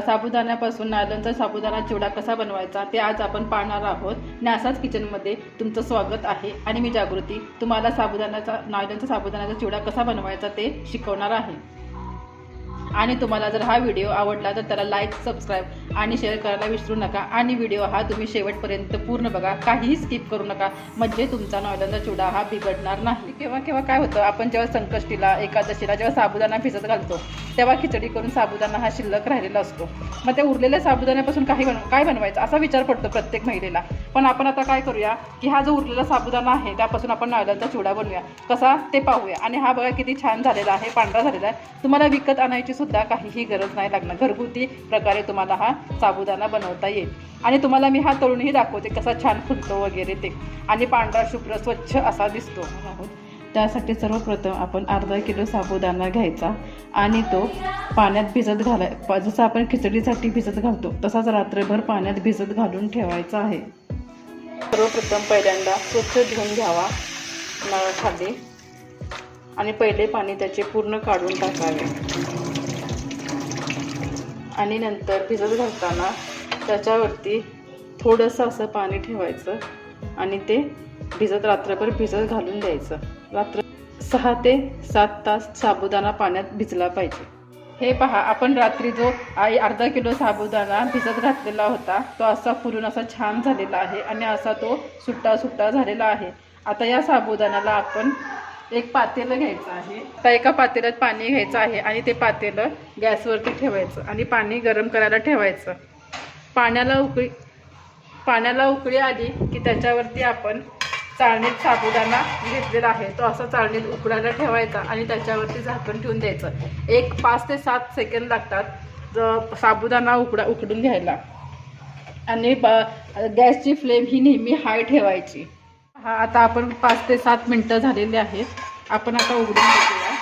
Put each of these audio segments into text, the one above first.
साबुदाण्यापासून नायलॉनचा साबुदाणा चिवडा कसा बनवायचा ते आज आपण पाहणार आहोत. न्यासाच किचनमध्ये तुमचं स्वागत आहे आणि मी जागृती. तुम्हाला साबुदाण्याचा नायलॉनचा साबुदाण्याचा चिवडा कसा बनवायचा ते शिकवणार आहे. आणि तुम्हाला जर हा व्हिडिओ आवडला तर त्याला लाईक सबस्क्राईब आणि शेअर करायला विसरू नका. आणि व्हिडिओ हा तुम्ही शेवटपर्यंत पूर्ण बघा. काहीही स्किप करू नका. म्हणजे तुमचा नॉयलांचा चुडा हा बिघडणार नाही. केव्हा केव्हा काय होतं? आपण जेव्हा संकष्टीला एकादशीला जेव्हा साबुदाणा भिजत घालतो तेव्हा खिचडी करून साबुदाणा हा शिल्लक राहिलेला असतो. मग त्या उरलेल्या साबुदाण्यापासून काही बन काय बनवायचं? असा विचार पडतो प्रत्येक महिलेला. पण आपण आता काय करूया? की हा जो उरलेला साबुदाणा आहे त्यापासून आपण नॉयलांचा चुडा बनवूया. कसा? ते पाहूया. आणि हा बघा किती छान झालेला आहे पांढरा झालेला आहे. तुम्हाला विकत आणायची सुद्धा काहीही गरज नाही लागणार. घरगुती प्रकारे तुम्हाला हा साबुदाणा बनवता येईल. आणि तुम्हाला मी हा तळूनही दाखवते कसा छान फुलतो वगैरे ते. आणि पांढरा शुभ्र स्वच्छ असा दिसतो. त्यासाठी सर्वप्रथम आपण अर्धा किलो साबुदाणा घ्यायचा आणि तो पाण्यात भिजत घालाय जसं आपण खिचडीसाठी भिजत घालतो तसाच रात्रभर पाण्यात भिजत घालून ठेवायचा आहे. सर्वप्रथम पहिल्यांदा स्वच्छ धुवून घ्यावा नळाखाली. आणि पहिले पाणी त्याचे पूर्ण काढून टाकावे. आणि नंतर भिजत घालताना त्याच्यावरती थोडंसं असं पाणी ठेवायचं आणि ते भिजत रात्रभर भिजत घालून द्यायचं. रात्र सहा ते सात तास साबुदाणा पाण्यात भिजला पाहिजे. हे पहा आपण रात्री जो आई अर्धा किलो साबुदाणा भिजत घातलेला होता तो असा फुलून असा छान झालेला आहे आणि असा तो सुट्टा सुट्टा झालेला आहे. आता या साबुदाण्याला आपण एक पातेलं घ्यायचं आहे. आता एका पातेल्यात पाणी घ्यायचं आहे आणि ते पातेलं गॅसवरती ठेवायचं आणि पाणी गरम करायला ठेवायचं. पाण्याला उकळी पाण्याला उकळी आली की त्याच्यावरती आपण चाळणीत साबुदाणा घेतलेला आहे. तो असा चाळणीत उकळायला ठेवायचा आणि त्याच्यावरती झाकण ठेवून द्यायचं. एक पाच ते सात सेकंद लागतात ज- साबुदाणा उकडा उकडून घ्यायला. आणि ब गॅसची फ्लेम ही नेहमी हाय ठेवायची. हा आता आपण पाच ते सात मिनटं झालेली आहेत. आपण आता उघडून घेतोया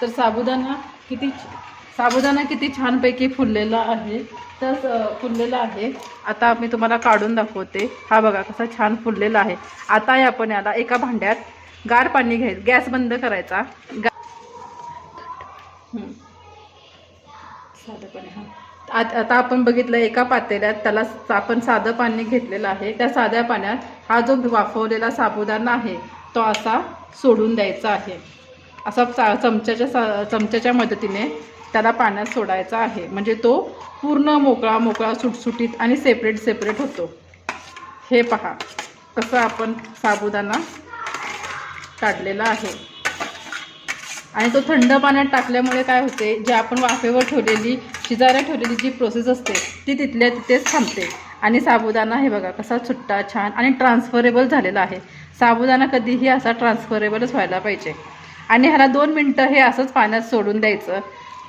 तर साबुदाणा किती साबुदाणा किती छानपैकी फुललेला आहे. तर फुललेला आहे. आता मी तुम्हाला काढून दाखवते. हा बघा कसा छान फुललेला आहे. आता आपण याला एका भांड्यात गार पाणी घ्यायचं गॅस बंद करायचा. गा साधेपणे हा. आत- आता आपण बघितलं एका पातेल्यात त्याला आपण साधं पाणी घेतलेलं आहे. त्या साध्या पाण्यात हा जो वाफवलेला साबुदाणा आहे तो असा सोडून द्यायचा आहे. असा चा चमच्याच्या सा चमच्याच्या मदतीने त्याला पाण्यात सोडायचा आहे. म्हणजे तो पूर्ण मोकळा मोकळा सुटसुटीत आणि सेपरेट सेपरेट होतो. हे पहा कसं आपण साबुदाणा काढलेला आहे. आणि तो थंड पाण्यात टाकल्यामुळे काय होते जे आपण वाफेवर ठेवलेली शिजायला ठेवलेली जी प्रोसेस असते ती तिथल्या तिथेच थांबते. आणि साबुदाणा हे बघा कसा सुट्टा छान आणि ट्रान्सफरेबल झालेला आहे. साबुदाणा कधीही असा ट्रान्सफरेबलच व्हायला पाहिजे. आणि ह्याला दोन मिनटं हे असंच पाण्यात सोडून द्यायचं.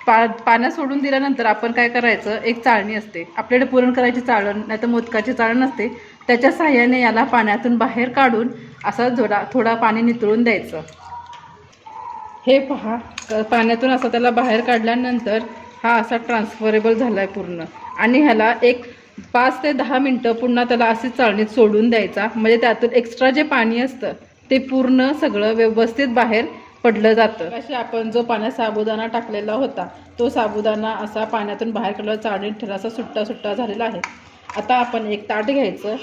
पा पाण्यात सोडून दिल्यानंतर आपण काय करायचं? एक चाळणी असते. आपल्याकडे पुरण करायची चाळण नाही तर मोदकाची चाळण असते त्याच्या साह्याने याला पाण्यातून बाहेर काढून असा थोडा थोडा पाणी नितळून द्यायचं. हे पहा पाण्यातून असं त्याला बाहेर काढल्यानंतर हा असा ट्रान्सफरेबल झाला आहे पूर्ण. आणि ह्याला एक पाच ते दहा मिनटं पुन्हा त्याला अशीच चाळणीत सोडून द्यायचा. म्हणजे त्यातून एक्स्ट्रा जे पाणी असतं ते पूर्ण सगळं व्यवस्थित बाहेर पडलं जातं. अशी आपण जो पाण्यात साबुदाणा टाकलेला होता तो साबुदाणा असा पाण्यातून बाहेर काढला चाळणीत ठेवला. असा सुट्टा सुट्टा झालेला आहे. आता आपण एक ताट घ्यायचं.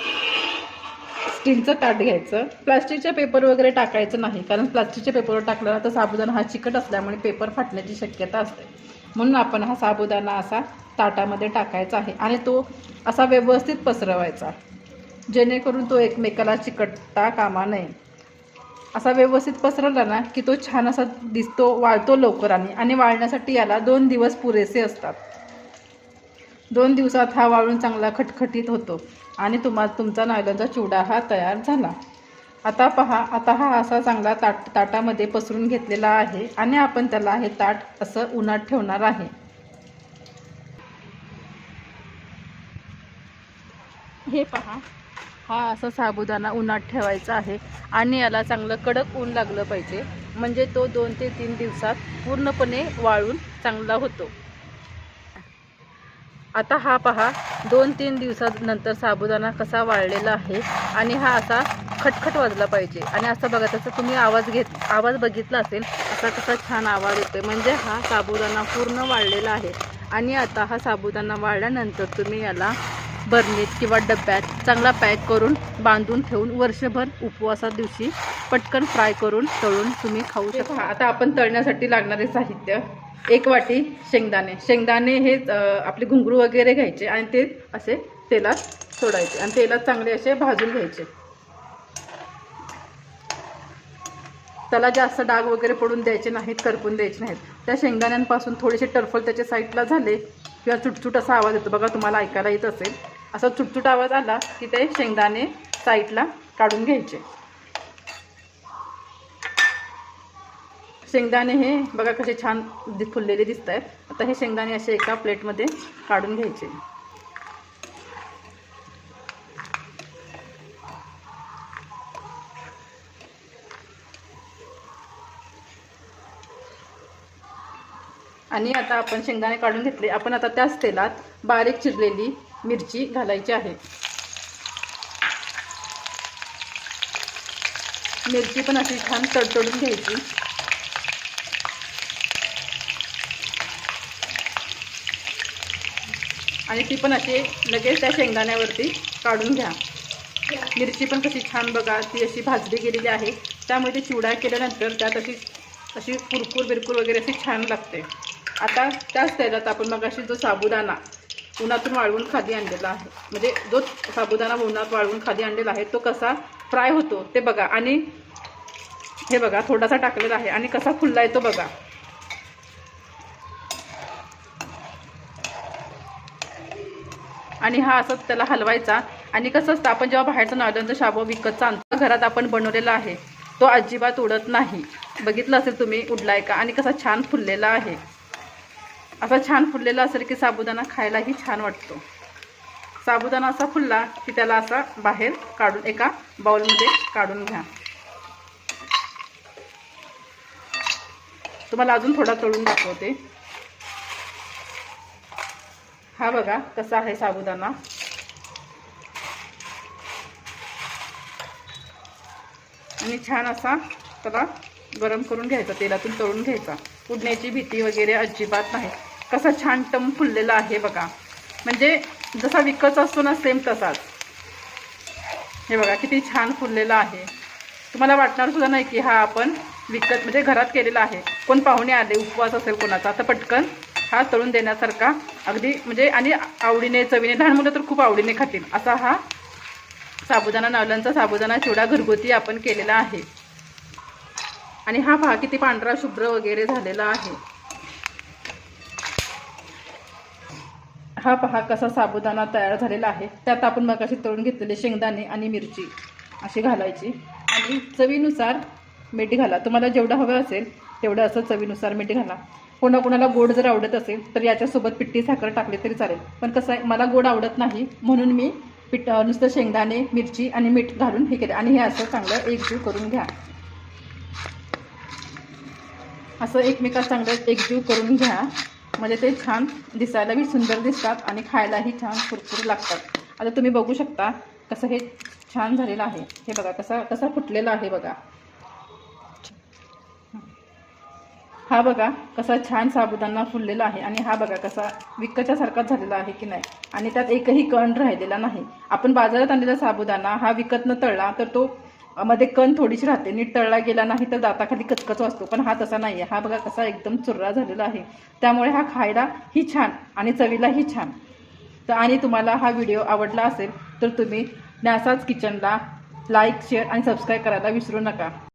स्टीलचं ताट घ्यायचं. प्लास्टिकच्या पेपर वगैरे टाकायचं नाही. कारण प्लास्टिकच्या पेपरवर टाकलं तर साबुदाणा हा चिकट असल्यामुळे पेपर फाटण्याची शक्यता असते. म्हणून आपण हा साबुदाणा असा ताटामध्ये टाकायचा आहे आणि तो असा व्यवस्थित पसरवायचा जेणेकरून तो एकमेकाला चिकटता कामा नये. असा व्यवस्थित पसरवला ना की तो छान असा दिसतो वाळतो लवकराने आणि वाळण्यासाठी याला दोन दिवस पुरेसे असतात. दोन दिवसात हा वाळून चांगला खटखटीत होतो आणि तुम्हा तुमचा नायलॉनचा चिवडा हा तयार झाला. आता पहा आता हा असा चांगला ताट ताटामध्ये पसरून घेतलेला आहे आणि आपण त्याला हे ताट असं उन्हात ठेवणार आहे. हे पहा हा असा साबुदाणा उन्हात ठेवायचा आहे आणि याला चांगलं कडक ऊन लागलं पाहिजे. म्हणजे तो दोन ते तीन दिवसात पूर्णपणे वाळून चांगला होतो. आता हा पहा दोन तीन दिवसात नंतर साबुदाणा कसा वाळलेला आहे आणि हा असा खटखट वाजला पाहिजे. आणि असं बघा त्याचा तुम्ही आवाज घेत आवाज बघितला असेल असा कसा छान आवाज येतोय. म्हणजे हा साबुदाणा पूर्ण वाळलेला आहे. आणि आता हा साबुदाणा वाळल्यानंतर तुम्ही याला बर्नीत किंवा डब्यात चांगला पॅक करून बांधून ठेवून वर्षभर उपवासा दिवशी पटकन फ्राय करून तळून तुम्ही खाऊ शकता. आता आपण तळण्यासाठी लागणारे साहित्य एक वाटी शेंगदाणे. शेंगदाणे हे आपले घुंगरू वगैरे घ्यायचे आणि ते असे तेलात सोडायचे आणि तेलात चांगले असे भाजून घ्यायचे. त्याला जास्त डाग वगैरे पडून द्यायचे नाहीत करपून द्यायचे नाहीत. त्या शेंगदाण्यांपासून थोडेसे टरफल त्याच्या साईडला झाले किंवा चुटचुट असा आवाज येतो. बघा तुम्हाला ऐकायला येत असेल. असा चुटचुट आवाज आला की ते शेंगदाणे साईडला काढून घ्यायचे. शेंगदाणे हे बघा कसे छान दि- फुललेले दिसत आहेत आता हे शेंगदाणे असे एका प्लेटमध्ये काढून घ्यायचे. आणि आता आपण शेंगदाणे काढून घेतले. आपण आता त्याच तेलात बारीक चिरलेली मिरची घालायची आहे. मिरची पण अशी छान तडतडून घ्यायची. आणि ती पण अशी लगेच त्या शेंगदाण्यावरती काढून घ्या. मिरची पण कशी छान बघा ती अशी भाजली गेलेली आहे. त्यामुळे ती चिवडा केल्यानंतर त्यात अशी अशी कुरकुर बिरकुर वगैरे अशी छान लागते. आता त्याच तेलात आपण मग अशी जो साबुदाणा उन्हातून वाळवून खाली आणलेला आहे म्हणजे जो साबुदाणा उन्हात वाळवून खाली आणलेला आहे तो कसा फ्राय होतो ते बघा. आणि हे बघा थोडासा टाकलेला आहे आणि कसा फुलला आहे तो बघा. आणि हा असंच त्याला हलवायचा. आणि कसं असतं आपण जेव्हा बाहेरचा नाल्यांचा शाबू विकतचा आणतो घरात आपण बनवलेला आहे तो अजिबात उडत नाही. बघितलं असेल तुम्ही उडलाय का? आणि कसा छान फुललेला आहे. असा छान फुललेला असेल की साबुदाणा खायलाही छान वाटतो. साबुदाणा असा फुलला की त्याला असा बाहेर काढून एका बाउलमध्ये काढून घ्या. तुम्हाला अजून थोडा तळून दाखवते. हा बघा कसा आहे साबुदाणा. आणि छान असा त्याला गरम करून घ्यायचा तेलातून तळून घ्यायचा. उडण्याची भीती वगैरे अजिबात नाही. कसा छान टम फुललेला आहे बघा. म्हणजे जसा विकत असतो ना सेम तसाच. हे बघा किती छान फुललेला आहे. तुम्हाला वाटणार सुद्धा नाही की हा आपण विकत म्हणजे घरात केलेला आहे. कोण पाहुणे आले उपवास असेल कोणाचा तर पटकन हा तळून देण्यासारखा अगदी म्हणजे आणि आवडीने चवीने लहान मुलं तर खूप आवडीने खातील. असा हा साबुदाणा नावल्यांचा साबुदाणा चिवडा घरगुती आपण केलेला आहे. आणि हा पहा किती पांढरा शुभ्र वगैरे झालेला आहे. हा पहा कसा साबुदाणा तयार झालेला आहे. त्यात आपण मगाशी तळून घेतलेले शेंगदाणे आणि मिरची अशी घालायची. आणि चवीनुसार मीठ घाला. तुम्हाला जेवढं हवं असेल तेवढं असं चवीनुसार मीठ घाला. कोणा कोणाला गोड जर आवडत असेल तर याच्यासोबत पिट्टी साखर टाकली तरी चालेल. पण कसं आहे मला गोड आवडत नाही म्हणून मी पिठ नुसतं शेंगदाणे मिरची आणि मीठ घालून हे केलं. आणि हे असं चांगलं एकजीव करून घ्या. असं एकमेकात चांगलं एकजीव करून घ्या. म्हणजे ते छान दिसायलाही सुंदर दिसतात आणि खायलाही छान कुरकुर लागतात. आता तुम्ही बघू शकता कसं हे छान झालेलं आहे. हे बघा कसा कसा फुटलेला आहे बघा. हा बघा कसा छान साबुदाणा फुललेला आहे आणि हा बघा कसा विकतच्या सारखाच झालेला आहे की नाही. आणि त्यात एकही कण राहिलेला नाही. आपण बाजारात आणलेला साबुदाणा हा विकत न तळला तर तो मध्ये कण थोडीशी राहते. नीट तळला गेला नाही तर दाताखाली कचकच असतो पण हा तसा नाही आहे हा बघा कसा एकदम चुर्रा झालेला आहे. त्यामुळे हा खायला ही छान आणि चवीलाही छान. तर आणि तुम्हाला हा व्हिडिओ आवडला असेल तर तुम्ही न्यासाच किचनला लाईक शेअर आणि सबस्क्राईब करायला विसरू नका.